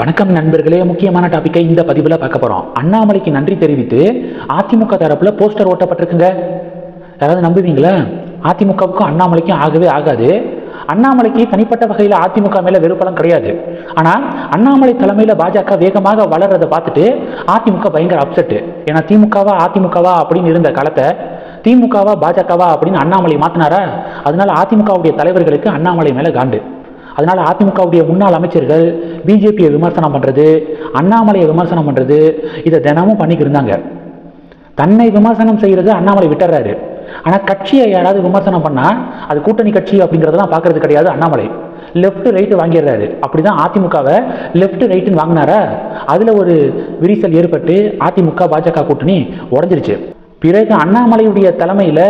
வணக்கம் நண்பர்களே. முக்கியமான டாபிக்கை இந்த பதிவில் பார்க்க போகிறோம் அண்ணாமலைக்கு நன்றி தெரிவித்து அதிமுக தரப்பில் போஸ்டர் ஓட்டப்பட்டிருக்குங்க. யாராவது நம்புவீங்களா? அதிமுகவுக்கும் அண்ணாமலைக்கும் ஆகவே ஆகாது. அண்ணாமலைக்கு தனிப்பட்ட வகையில் அதிமுக மேலே வெறுப்பெல்லாம் கிடையாது. ஆனால் அண்ணாமலை தலைமையில் பாஜக வேகமாக வளர்றதை பார்த்துட்டு அதிமுக பயங்கர அப்செட்டு ஏன்னா திமுகவா அதிமுகவா அப்படின்னு இருந்த காலத்தை திமுகவா பாஜகவா அப்படின்னு அண்ணாமலை மாற்றினாரா அதனால அதிமுகவுடைய தலைவர்களுக்கு அண்ணாமலை மேலே காண்டு. அதனால் அதிமுகவுடைய முன்னாள் அமைச்சர்கள் பிஜேபியை விமர்சனம் பண்ணுறது அண்ணாமலையை விமர்சனம் பண்ணுறது இதை தினமும் பண்ணிக்கிட்டு இருந்தாங்க. தன்னை விமர்சனம் செய்கிறது அண்ணாமலை விட்டுறாரு. ஆனால் கட்சியை யாராவது விமர்சனம் பண்ணால் அது கூட்டணி கட்சி அப்படிங்கிறதெல்லாம் பார்க்கறது கிடையாது அண்ணாமலை. Left right வாங்கிடுறாரு. அப்படிதான் அதிமுகவை லெஃப்ட் ரைட்டுன்னு வாங்கினாரா? அதில் ஒரு விரிசல் ஏற்பட்டு அதிமுக பாஜக கூட்டணி உடஞ்சிருச்சு. பிறகு அண்ணாமலையுடைய தலைமையில்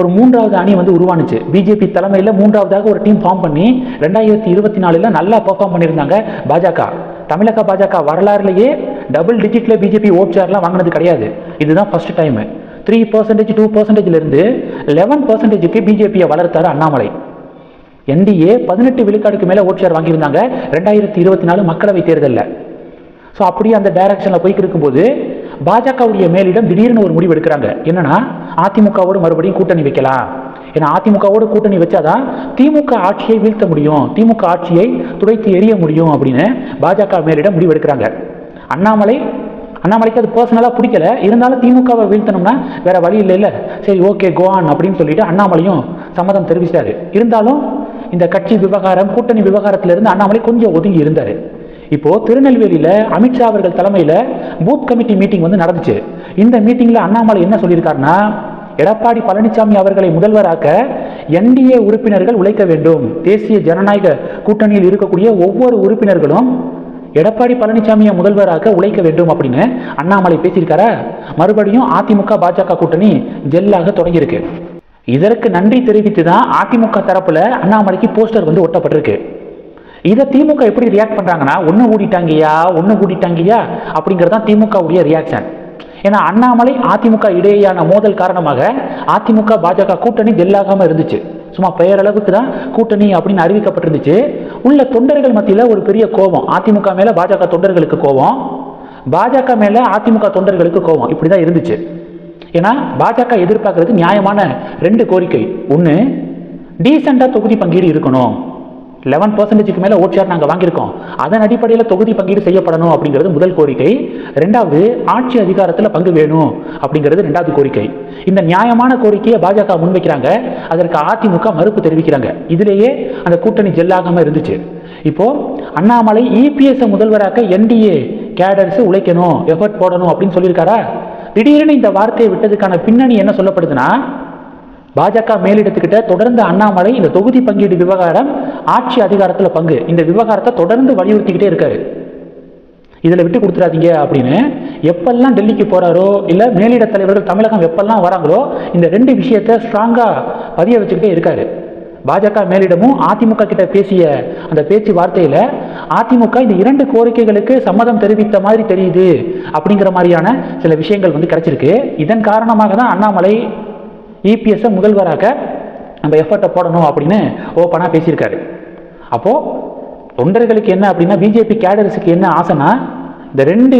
ஒரு மூன்றாவது அணி வந்து உருவானுச்சு. பிஜேபி தலைமையில் மூன்றாவதாக ஒரு டீம் ஃபார்ம் பண்ணி ரெண்டாயிரத்தி இருபத்தி நாலில் நல்லா பர்ஃபார்ம் பண்ணியிருந்தாங்க பாஜக. தமிழக பாஜக வரலாறுலேயே டபுள் டிஜிட்டில் பிஜேபி ஓட் ஷேர்லாம் வாங்கினது கிடையாது. இதுதான் first time three percentage two பர்சன்டேஜ்லேருந்து eleven பர்சன்டேஜுக்கு பிஜேபியை வளர்த்தார் அண்ணாமலை. என்டிஏ பதினெட்டு விழுக்காடுக்கு மேலே ஓட் ஷேர் வாங்கியிருந்தாங்க. ரெண்டாயிரத்தி இருபத்தி நாலு மக்களவை தேர்தலில். ஸோ அப்படியே அந்த டைரக்ஷனில் போய்க்கு இருக்கும்போது பாஜகவுடைய மேலிடம் திடீர்னு ஒரு முடிவு எடுக்கிறாங்க. என்னன்னா அதிமுகவோடு மறுபடியும் கூட்டணி வைக்கலாம். ஏன்னா அதிமுகவோடு கூட்டணி வச்சாதான் திமுக ஆட்சியை வீழ்த்த முடியும். திமுக ஆட்சியை துடைத்து எறிய முடியும் அப்படின்னு பாஜக மேலிடம் முடிவு எடுக்கிறாங்க. அண்ணாமலை அண்ணாமலைக்கு அது பர்சனலாக பிடிக்கல. இருந்தாலும் திமுகவை வீழ்த்தணும்னா வேற வழி இல்லை இல்லை சரி ஓகே கோவான் அப்படின்னு சொல்லிட்டு அண்ணாமலையும் சம்மதம் தெரிவிச்சாரு. இருந்தாலும் இந்த கட்சி விவகாரம் கூட்டணி விவகாரத்திலிருந்து அண்ணாமலை கொஞ்சம் ஒதுங்கி இருந்தார். இப்போ திருநெல்வேலியில அமித்ஷா அவர்கள் தலைமையில பூத் கமிட்டி மீட்டிங் வந்து நடந்துச்சு. இந்த மீட்டிங்ல அண்ணாமலை என்ன சொல்லியிருக்காருன்னா எடப்பாடி பழனிசாமி அவர்களை முதல்வராக்க என்டிஏ உறுப்பினர்கள் உழைக்க வேண்டும். தேசிய ஜனநாயக கூட்டணியில் இருக்கக்கூடிய ஒவ்வொரு உறுப்பினர்களும் எடப்பாடி பழனிசாமியை முதல்வராக உழைக்க வேண்டும் அப்படின்னு அண்ணாமலை பேசியிருக்காரா? மறுபடியும் அதிமுக பாஜக கூட்டணி ஜெல்லாக தொடங்கியிருக்கு. இதற்கு நன்றி தெரிவித்து தான் அதிமுக தரப்புல அண்ணாமலைக்கு போஸ்டர் வந்து ஒட்டப்பட்டிருக்கு. இதை திமுக எப்படி ரியாக்ட் பண்ணுறாங்கன்னா ஒன்று கூடிட்டாங்கய்யா ஒன்று கூடிட்டாங்கய்யா அப்படிங்கிறது தான் திமுகவுடைய ரியாக்ஷன் ஏன்னா அண்ணாமலை அதிமுக இடையேயான மோதல் காரணமாக அதிமுக பாஜக கூட்டணி ஜெல்லாகாமல் இருந்துச்சு. சும்மா பெயரளவுக்கு தான் கூட்டணி அப்படின்னு அறிவிக்கப்பட்டிருந்துச்சு. உள்ள தொண்டர்கள் மத்தியில் ஒரு பெரிய கோபம். அதிமுக மேலே பாஜக தொண்டர்களுக்கு கோபம். பாஜக மேலே அதிமுக தொண்டர்களுக்கு கோபம். இப்படி தான் இருந்துச்சு. ஏன்னா பாஜக எதிர்பார்க்கறது நியாயமான ரெண்டு கோரிக்கை. ஒன்று டீசெண்டாக தொகுதி பங்கீடு இருக்கணும். லெவன் பர்சன்டேஜுக்கு மேலே ஓட் ஷேர் நாங்கள் வாங்கியிருக்கோம். அதன் அடிப்படையில் தொகுதி பங்கீடு செய்யப்படணும் அப்படிங்கிறது முதல் கோரிக்கை. ரெண்டாவது ஆட்சி அதிகாரத்தில் பங்கு வேணும் அப்படிங்கிறது ரெண்டாவது கோரிக்கை. இந்த நியாயமான கோரிக்கையை பாஜக முன்வைக்கிறாங்க. அதற்கு அதிமுக மறுப்பு தெரிவிக்கிறாங்க. இதிலேயே அந்த கூட்டணி ஜெல்லாகாமல் இருந்துச்சு. இப்போ அண்ணாமலை இபிஎஸ் முதல்வராக்க என்டிஏ கேடர்ஸ் உழைக்கணும் எஃபர்ட் போடணும் அப்படின்னு சொல்லியிருக்காரா? திடீர்னு இந்த வார்த்தையை விட்டதுக்கான பின்னணி என்ன சொல்லப்படுதுன்னா பாஜக மேலிடத்துக்கிட்ட தொடர்ந்து அண்ணாமலை இந்த தொகுதி பங்கீடு விவகாரம் ஆட்சி அதிகாரத்தில் பங்கு. இந்த விவகாரத்தை தொடர்ந்து வலியுறுத்திக்கிட்டே இருக்காரு. இதில் விட்டு கொடுத்துடாதீங்க அப்படின்னு எப்பெல்லாம் டெல்லிக்கு போகிறாரோ இல்லை மேலிட தலைவர்கள் தமிழகம் எப்பெல்லாம் வராங்களோ இந்த ரெண்டு விஷயத்த ஸ்ட்ராங்காக பதிய வச்சுக்கிட்டே இருக்காரு. பாஜக மேலிடமும் அதிமுக கிட்ட பேசிய அந்த பேச்சு வார்த்தையில் அதிமுக இந்த இரண்டு கோரிக்கைகளுக்கு சம்மதம் தெரிவித்த மாதிரி தெரியுது அப்படிங்கிற மாதிரியான சில விஷயங்கள் வந்து கிடைச்சிருக்கு. இதன் காரணமாக தான் அண்ணாமலை இபிஎஸ்ஸை முதல்வராக நம்ம எஃபர்ட்டை போடணும் அப்படின்னு ஓப்பனாக பேசியிருக்காரு. அப்போது தொண்டர்களுக்கு என்ன அப்படின்னா பிஜேபி கேடர்ஸுக்கு என்ன ஆசைனா இந்த ரெண்டு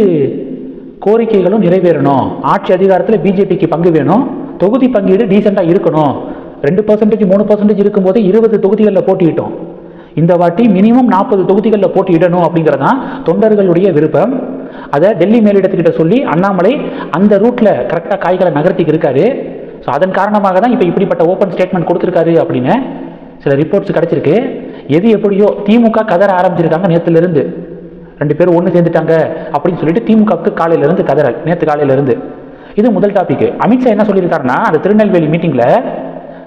கோரிக்கைகளும் நிறைவேறணும். ஆட்சி அதிகாரத்தில் பிஜேபிக்கு பங்கு வேணும். தொகுதி பங்கீடு டீசெண்டாக இருக்கணும். ரெண்டு பர்சன்டேஜ் மூணு பர்சன்டேஜ் இருக்கும்போது இருபது தொகுதிகளில் போட்டியிட்டோம். இந்த வாட்டி மினிமம் நாற்பது தொகுதிகளில் போட்டியிடணும் அப்படிங்கிறதான் தொண்டர்களுடைய விருப்பம். அதை டெல்லி மேலிடத்துக்கிட்ட சொல்லி அண்ணாமலை அந்த ரூட்டில் கரெக்டாக காய்களை நகர்த்திக்கு இருக்காரு ஸோ அதன் காரணமாக தான் இப்போ இப்படிப்பட்ட ஓப்பன் ஸ்டேட்மெண்ட் கொடுத்துருக்காரு அப்படின்னு சில ரிப்போர்ட்ஸ் கிடச்சிருக்கு. எது எப்படியோ திமுக கதற ஆரம்பிச்சிருக்காங்க நேற்றுலேருந்து ரெண்டு பேரும் ஒன்று சேர்ந்துட்டாங்க அப்படின்னு சொல்லிட்டு திமுகவுக்கு காலையிலேருந்து கதறல் நேற்று காலையிலேருந்து. இது முதல் டாபிக் அமித்ஷா என்ன சொல்லியிருக்காருன்னா அந்த திருநெல்வேலி மீட்டிங்கில்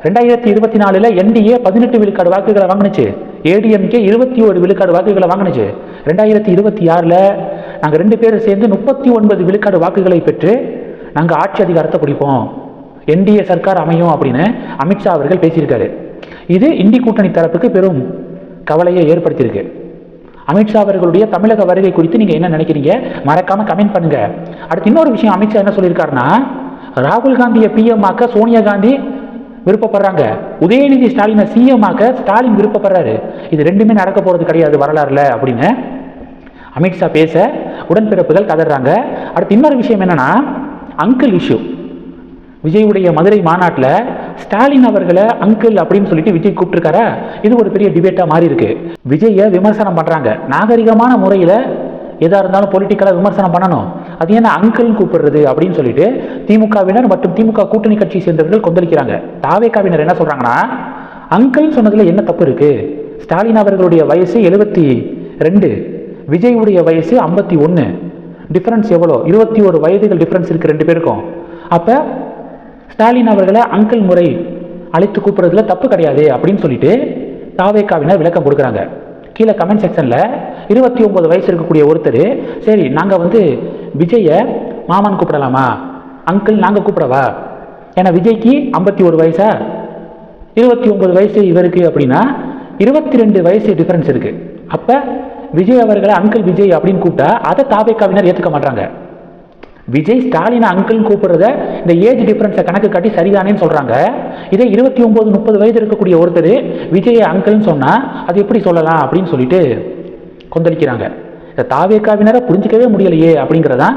ரெண்டாயிரத்தி இருபத்தி நாலில் என்டிஏ பதினெட்டு விழுக்காடு வாக்குகளை வாங்கினுச்சு. ஏடிஎம்கே இருபத்தி ஒரு விழுக்காடு வாக்குகளை வாங்கினுச்சு. ரெண்டாயிரத்தி இருபத்தி ஆறில் நாங்கள் ரெண்டு பேரும் சேர்ந்து முப்பத்தி ஒன்பது விழுக்காடு வாக்குகளை பெற்று நாங்கள் ஆட்சி அதிகாரத்தை பிடிப்போம். என்டிஏ சர்க்கார் அமையும் அப்படின்னு அமித்ஷா அவர்கள் பேசியிருக்காரு. இது இந்தி கூட்டணி தரப்புக்கு பெரும் கவலையை ஏற்படுத்தியிருக்கு. அமித்ஷா அவர்களுடைய தமிழக வருகை குறித்து நீங்கள் என்ன நினைக்கிறீங்க? மறக்காமல் கமெண்ட் பண்ணுங்க. அடுத்து இன்னொரு விஷயம் அமித்ஷா என்ன சொல்லியிருக்காருன்னா ராகுல் காந்தியை பிஎம் ஆக்க சோனியா காந்தி விருப்பப்படுறாங்க. உதயநிதி ஸ்டாலினை சிஎம் ஆக்க ஸ்டாலின் விருப்பப்படுறாரு. இது ரெண்டுமே நடக்க போகிறது கிடையாது வரலாறுல அப்படின்னு அமித்ஷா பேச உடன்பிறப்புகள் கதறாங்க. அடுத்து இன்னொரு விஷயம் என்னன்னா அங்கிள் இஷ்யூ விஜயுடைய மதுரை மாநாட்டில் ஸ்டாலின் அவர்களை அங்கிள் அப்படின்னு சொல்லிட்டு விஜய் கூப்பிட்டுருக்காரா? இது ஒரு பெரிய டிபேட்டாக மாறி இருக்கு விஜயை விமர்சனம் பண்ணுறாங்க நாகரிகமான முறையில் எதாக இருந்தாலும் பொலிட்டிக்கலாக விமர்சனம் பண்ணணும். அது ஏன்னா அங்கிள்னு கூப்பிடுறது அப்படின்னு சொல்லிட்டு திமுகவினர் மற்றும் திமுக கூட்டணி கட்சியை சேர்ந்தவர்கள் கொந்தளிக்கிறாங்க. தாவேக்காவினர் என்ன சொல்கிறாங்கன்னா அங்கிள் சொன்னதில் என்ன தப்பு இருக்கு? ஸ்டாலின் அவர்களுடைய வயசு எழுபத்தி ரெண்டு. விஜயுடைய வயசு ஐம்பத்தி ஒன்று டிஃப்ரென்ஸ் எவ்வளோ? இருபத்தி ஒரு வயதுகள் டிஃப்ரென்ஸ் இருக்குது ரெண்டு பேருக்கும். அப்போ ஸ்டாலின் அவர்களை அங்கிள் முறை அழைத்து கூப்பிடுறதுல தப்பு கிடையாது அப்படின்னு சொல்லிட்டு தாவேக்காவினர் விளக்கம் கொடுக்குறாங்க. கீழே கமெண்ட் செக்ஷனில் இருபத்தி ஒம்பது வயசு இருக்கக்கூடிய ஒருத்தர் சரி நாங்கள் வந்து விஜயை மாமான்னு கூப்பிடலாமா? அங்கிள் நாங்கள் கூப்பிடவா? ஏன்னா விஜய்க்கு ஐம்பத்தி ஒரு வயசா? இருபத்தி ஒம்பது வயசு இவருக்கு அப்படின்னா இருபத்தி ரெண்டு வயசு டிஃப்ரென்ஸ் இருக்குது அப்போ விஜய் அவர்களை அங்கிள் விஜய் அப்படின்னு கூப்பிட்டா அதை தாவேக்காவினர் ஏற்றுக்க மாட்டாங்க. விஜய் ஸ்டாலின் அங்கிள் கூப்பிடுறத இந்த ஏஜ் டிஃப்ரென்ஸை கணக்கு காட்டி சரிதானேன்னு சொல்கிறாங்க இதே இருபத்தி ஒம்பது முப்பது வயது இருக்கக்கூடிய ஒருத்தர் விஜய் அங்கிள்னு சொன்னால் அது எப்படி சொல்லலாம் அப்படின்னு சொல்லிட்டு கொந்தளிக்கிறாங்க. இந்த தாவேக்காவினரை புரிஞ்சிக்கவே முடியலையே அப்படிங்கிறதான்